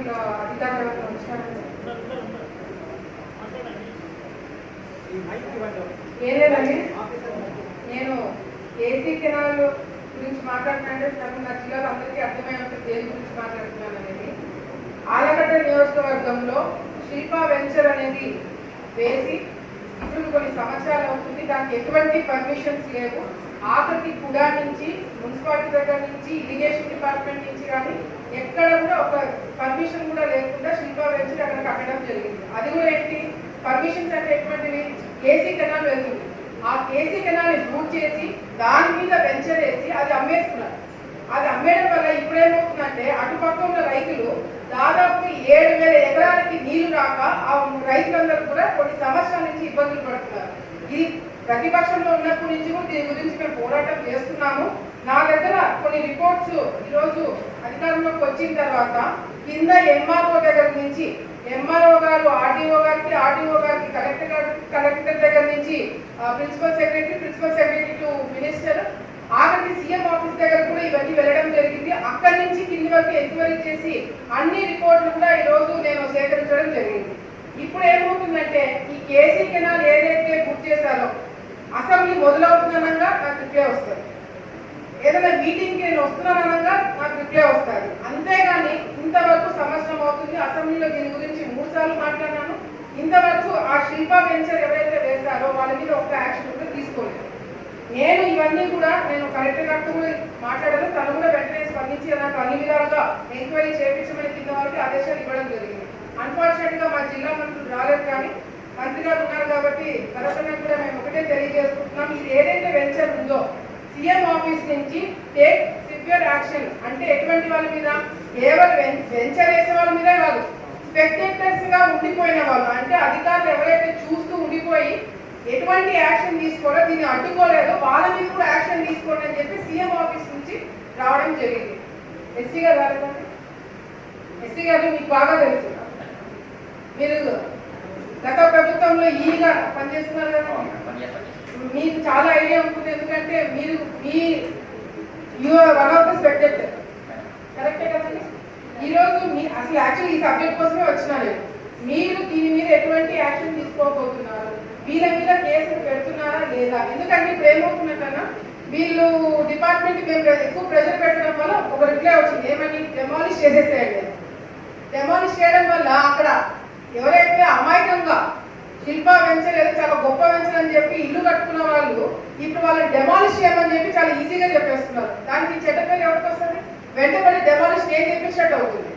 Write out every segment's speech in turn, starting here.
Municipal అధికారులకు నేను AC canal గురించి మాట్లాడుతుంటే నాకు నా జిల్లాలో అందరికీ అర్థమై ఉంటుంది దేని గురించి మాట్లాడుతున్నాను అనేది. ఆలగడ్డ నియోజకవర్గంలో శిల్పా వెంచర్ అనేది వేసి ఇప్పుడు కొన్ని సంవత్సరాలు అవుతుంది. దానికి ఎటువంటి పర్మిషన్స్ లేవు. ఆఖరికి కుడా నుంచి మున్సిపాలిటీ దగ్గర నుంచి ఇరిగేషన్ డిపార్ట్మెంట్ నుంచి కానీ ఎక్కడ కూడా ఒక పర్మిషన్ కూడా లేకుండా శిల్పా వెంచర్ అక్కడ కట్టడం జరిగింది. అది కూడా ఏంటి? పర్మిషన్స్ అంటే ఎటువంటివి? కేసీ కెనాల్ వెళ్తుంది. ఆ కేసీ కెనాల్ని రూట్ చేసి దాని మీద వెంచర్ వేసి అది అమ్మేస్తున్నారు. అది అమ్మేయడం వల్ల ఇప్పుడేమవుతుందంటే అటుపక్క ఉన్న రైతులు దాదాపు ఏడు వేల ఎకరాలకి నీళ్ళు రాక ఆ రైతులందరూ కూడా కొన్ని సంవత్సరాల నుంచి ఇబ్బందులు పడుతున్నారు. ఇది ప్రతిపక్షంలో ఉన్నప్పటి నుంచి కూడా దీని గురించి మేము పోరాటం చేస్తున్నాము. నా దగ్గర కొన్ని రిపోర్ట్స్ ఈరోజు అధికారంలోకి వచ్చిన తర్వాత కింద ఎంఆర్ఓ దగ్గర నుంచి ఎంఆర్ఓ గారు ఆర్డీఓ గారికి ఆర్డీఓ గారికి కలెక్టర్ గారు కలెక్టర్ దగ్గర నుంచి principal secretary principal secretary to minister ఆఖరికి సీఎం ఆఫీస్ దగ్గర కూడా ఇవన్నీ వెళ్ళడం జరిగింది. అక్కడి నుంచి కింది వరకు ఎంక్వైరీ చేసి అన్ని రిపోర్ట్లు కూడా ఈ రోజు నేను సేకరించడం జరిగింది. ఇప్పుడు ఏమవుతుందంటే ఈ కేసీ కెనాల్ ఏదైతే బుక్ చేశారో అసెంబ్లీ మొదలవుతుందనగా నాకు రిప్లై వస్తుంది. ఏదైనా మీటింగ్కి నేను వస్తున్నానగా నాకు రిప్లై వస్తుంది. అంతేగాని ఇంతవరకు సంవత్సరం అవుతుంది. అసెంబ్లీలో దీని గురించి మూడు సార్లు మాట్లాడినాను ఇంతవరకు ఆ శిల్పా వెంచర్ ఎవరైతే వేశారో వాళ్ళ మీద ఒక యాక్షన్ కూడా తీసుకోలేదు. నేను ఇవన్నీ కూడా నేను కలెక్టర్ గారితో కూడా మాట్లాడాను. తను కూడా వెంటనే స్పందించి నాకు అన్ని విధాలుగా ఎంక్వైరీ చేయించమని కింద వరకు ఆదేశాలు ఇవ్వడం జరిగింది. అన్ఫార్చునేట్గా మా జిల్లా మంత్రులు రాలేదు కానీ మంత్రి గారు ఉన్నారు కాబట్టి కలెక్టర్ కూడా మేము ఒకటే తెలియజేసుకుంటున్నాం. ఇది ఏదైతే వెంచర్ ఉందో సీఎం ఆఫీస్ నుంచి టేక్ సివియర్ యాక్షన్ అంటే ఎటువంటి వాళ్ళ మీద? కేవలం వెంచర్ వేసే వాళ్ళ మీద కాదు స్పెక్టేటర్స్గా ఉండిపోయిన వాళ్ళు. అంటే అధికారులు ఎవరైతే చూస్తూ ఉండిపోయి ఎటువంటి యాక్షన్ తీసుకోవడం దీన్ని అడ్డుకోలేదో. వాళ్ళ మీద కూడా యాక్షన్ తీసుకోండి అని చెప్పి సీఎం ఆఫీస్ నుంచి రావడం జరిగింది. ఎస్సీ గారు ఎస్సీ గారు మీకు బాగా తెలుసు. మీరు గత ప్రభుత్వంలో ఈగా పనిచేస్తున్నారు కదా. మీకు చాలా ఐడియా ఉంటుంది ఎందుకంటే మీరు మీ you one of the spectator కరెక్టే కదండి ఈరోజు మీ అసలు యాక్చువల్ ఈ సబ్జెక్ట్ కోసమే వచ్చినా నేను మీరు దీని మీద ఎటువంటి యాక్షన్ తీసుకోబోతున్నారు? వీళ్ళ మీద కేసులు పెడుతున్నారా లేదా? ఎందుకంటే ఇప్పుడు ఏమవుతున్నట్టన్నా వీళ్ళు డిపార్ట్మెంట్ మేము ఎక్కువ ప్రెషర్ పెట్టడం వల్ల ఒక రిప్లై వచ్చింది. ఏమని? డెమాలిష్ చేసేసేయండి. డెమాలిష్ చేయడం వల్ల అక్కడ ఎవరైతే అమాయకంగా శిల్పా వెంచర్ ఏదో చాలా గొప్ప వెంచర్ అని చెప్పి ఇల్లు కట్టుకున్న వాళ్ళు ఇప్పుడు వాళ్ళు డెమాలిష్ చేయమని చెప్పి చాలా ఈజీగా చెప్పేస్తున్నారు. దానికి చెడ్డ పేరు ఎవరికి వస్తుంది? వెంటబడి డెమాలిష్ నేను చెప్పినట్టు అవుతుంది.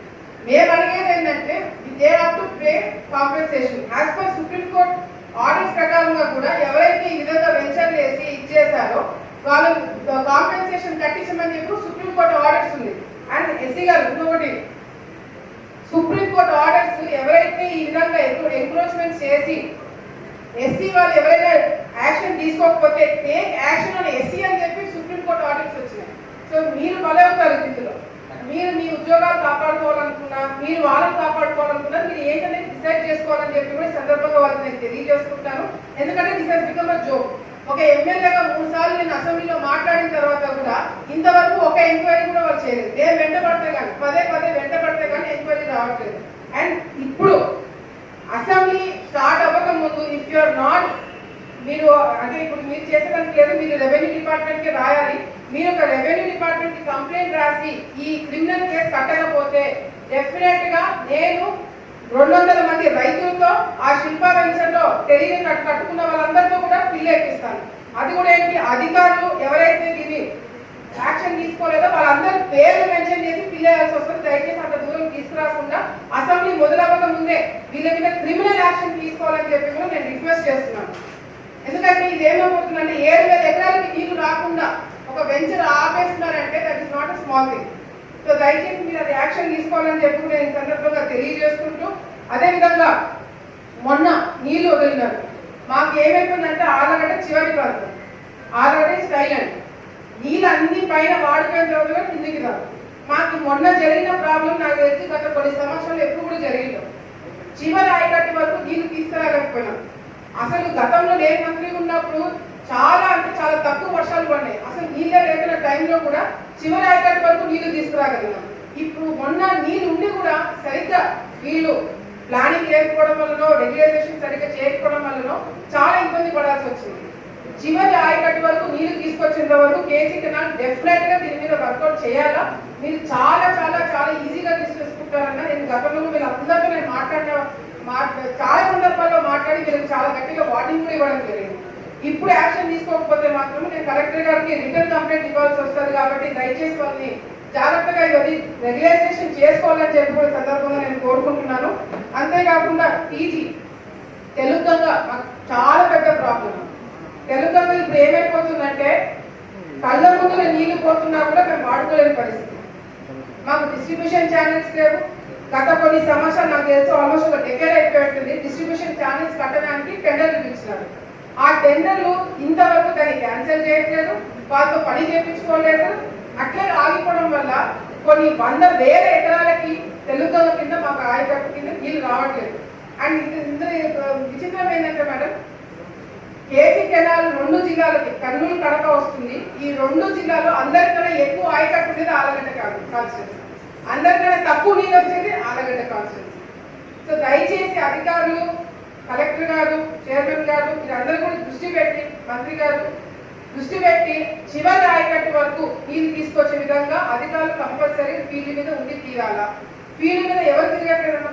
మేము అడిగేది ఏంటంటే they have to pay compensation as per supreme court orders ప్రకారంగా కూడా ఎవరైతే ఈ విధంగా వెంచర్ వేసి ఇచ్చేసారో వాళ్ళు కాంపెన్సేషన్ కట్టించమని చెప్పి సుప్రీంకోర్టు ఆర్డర్స్ ఉంది. అండ్ ఎస్సీ గారు ఇంకొకటి సుప్రీంకోర్టు ఆర్డర్స్ ఎవరైతే ఈ విధంగా ఎంక్రోచ్మెంట్ చేసి ఎస్సీ వాళ్ళు ఎవరైనా యాక్షన్ తీసుకోకపోతే టేక్ యాక్షన్ అని ఎస్సీ అని చెప్పి సుప్రీంకోర్టు ఆర్డర్స్ వచ్చినాయి. సో మీరు బలే అవుతారు ఇందులో. మీరు మీ ఉద్యోగాలు కాపాడుకోవాలనుకున్నా మీరు వాళ్ళని కాపాడుకోవాలనుకున్నా మీరు ఏంటనేది డిసైడ్ చేసుకోవాలని చెప్పి కూడా సందర్భంగా వాళ్ళకి నేను తెలియజేసుకుంటాను. ఎందుకంటే this has become a joke ఒక ఎమ్మెల్యేగా మూడు సార్లు నేను అసెంబ్లీలో మాట్లాడిన తర్వాత కూడా ఇంతవరకు ఒక ఎంక్వైరీ కూడా వాళ్ళు చేయలేదు. నేను వెంటబడితే కానీ పదే పదే వెంట పడితే కానీ ఎంక్వైరీ రావట్లేదు అండ్ ఇప్పుడు అసెంబ్లీ స్టార్ట్ అవ్వక ముందు ఇఫ్ యు ఆర్ నాట్ మీరు అంటే ఇప్పుడు మీరు చేసేదానికి లేదు మీరు రెవెన్యూ డిపార్ట్మెంట్కి రాయాలి. మీరు ఒక రెవెన్యూ డిపార్ట్మెంట్కి కంప్లైంట్ రాసి ఈ క్రిమినల్ కేసు కట్టకపోతే డెఫినెట్గా నేను రెండు వందల మంది రైతులతో ఆ శిల్పా వెంచర్లో తెలియని కట్టుకున్న వాళ్ళందరితో కూడా పిల్లేపిస్తాను అది కూడా ఏంటి? అధికారులు ఎవరైతే దీన్ని యాక్షన్ తీసుకోలేదో వాళ్ళందరి పేర్లు మెన్షన్ చేసి పిల్లేయాల్సి వస్తుంది దయచేసి అంత దూరం తీసుకురాకుండా అసెంబ్లీ మొదలవ్వక ముందే వీళ్ళ మీద క్రిమినల్ యాక్షన్ తీసుకోవాలని చెప్పి కూడా నేను రిక్వెస్ట్ చేస్తున్నాను. ఎందుకంటే ఇది ఏమైపోతుందంటే ఏడు వేల ఎకరాలకి నీళ్ళు రాకుండా ఒక venture ఆపేస్తున్నారంటే that is not a small thing so దయచేసి మీరు అది యాక్షన్ తీసుకోవాలని చెప్పి నేను ఈ సందర్భంగా తెలియజేసుకుంటూ అదేవిధంగా మొన్న నీళ్ళు వదిలినారు. మాకు ఏమైపోయిందంటే ఆలగడ్డ చివరి ప్రాంతం ఆలగడ్డ టైలెంట్ నీళ్ళు అన్ని పైన వాడిపోయిన తర్వాత కూడా కిందికి రాదు మాకు మొన్న జరిగిన ప్రాబ్లం నాకు తెలిసి గత కొన్ని సంవత్సరాలు ఎప్పుడు కూడా జరిగింది చివరి ఆయకట్టు వరకు దీన్ని తీసుకురాలేకపోయినాం అసలు గతంలో నేను మంత్రి ఉన్నప్పుడు చాలా అంటే చాలా తక్కువ వర్షాలు పడినాయి. అసలు నీళ్ళే లేకున్న టైంలో కూడా చివరి ఆయకట్టు వరకు నీళ్ళు తీసుకురాగలిగినాం. ఇప్పుడు మొన్న నీళ్ళు ఉండి కూడా సరిగ్గా వీళ్ళు ప్లానింగ్ లేకపోవడం వల్లనో రెగ్యులైజేషన్ సరిగ్గా చేయకపోవడం వల్లనో చాలా ఇబ్బంది పడాల్సి వచ్చింది. చివరి ఆయకట్టు వరకు నీళ్ళు తీసుకొచ్చేంత వరకు కేసీ కెనాల్ డెఫినెట్గా దీని మీద వర్కౌట్ చేయాలా? మీరు చాలా చాలా చాలా ఈజీగా తీసుకొచ్చుకుంటారన్న గతంలో మీరు అందరితో నేను మాట్లాడిన మాట్లా చాలా సందర్భాల్లో మాట్లాడి మీరు చాలా గట్టిగా వార్నింగ్ కూడా ఇవ్వడం జరిగింది. ఇప్పుడు యాక్షన్ తీసుకోకపోతే మాత్రం నేను కలెక్టర్ గారికి రిటర్న్ కంప్లైంట్ ఇవ్వాల్సి వస్తుంది కాబట్టి దయచేసి వాళ్ళని జాగ్రత్తగా ఇవన్నీ రెగ్యులైజేషన్ చేసుకోవాలని చెప్పి సందర్భంగా నేను కోరుకుంటున్నాను. అంతేకాకుండా టీజీ తెలుగుగా మాకు చాలా పెద్ద ప్రాబ్లం తెలుగుగా ఇప్పుడు ఏమైపోతుందంటే కళ్ళ ముందులో నీళ్ళు పోతున్నా కూడా మేము వాడుకోలేని పరిస్థితి. మాకు డిస్ట్రిబ్యూషన్ ఛానల్స్ లేవు. గత కొన్ని సంవత్సరాలు నాకు తెలుసు ఆల్మోస్ట్ ఒక డెకేడ్ అయిపోయింది డిస్ట్రిబ్యూషన్ ఛానల్స్ కట్టడానికి టెండర్లు పిలిచినారు. ఆ టెండర్లు ఇంతవరకు దాన్ని క్యాన్సిల్ చేయట్లేదు వాళ్ళతో పని చేయించుకోలేదు. అట్లే ఆగిపోవడం వల్ల కొన్ని వంద వేల ఎకరాలకి తెలుగు కింద మాకు ఆయకట్టు కింద నీళ్ళు రావట్లేదు. అండ్ ఇది ఇందులో విచిత్రం ఏంటంటే మేడం కేసీ కెనాల్ రెండు జిల్లాలకి కర్నూలు కడప వస్తుంది. ఈ రెండు జిల్లాలో అందరికన్నా ఎక్కువ ఆయకట్టు ఉండేది ఆలగడ్డ కాన్స్టిట్యూన్సీ అందరికన్నా తక్కువ నీళ్ళు వచ్చేది ఆలగడ్డ కాన్స్టిట్యూన్సీ సో దయచేసి అధికారులు కలెక్టర్ గారు చైర్మన్ గారు మీరందరూ కూడా దృష్టి పెట్టి మంత్రి గారు దృష్టి పెట్టి చివరి ఆయకట్టు వరకు నీళ్ళు తీసుకొచ్చే విధంగా అధికారులు కంపల్సరీ ఫీల్డ్ మీద ఉండి తీరాలా? ఫీల్డ్ మీద ఎవరు తిరగట్లేదమ్మా?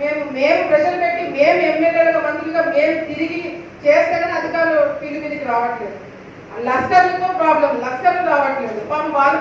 మేము మేము ప్రెషర్ పెట్టి మేము ఎమ్మెల్యేలుగా మంత్రులుగా మేము తిరిగి చేస్తేనే అధికారులు ఫీల్డ్ మీదకి రావట్లేదు. లస్కర్లతో ప్రాబ్లం లస్కర్లు రావట్లేదు. పాపం వాళ్ళు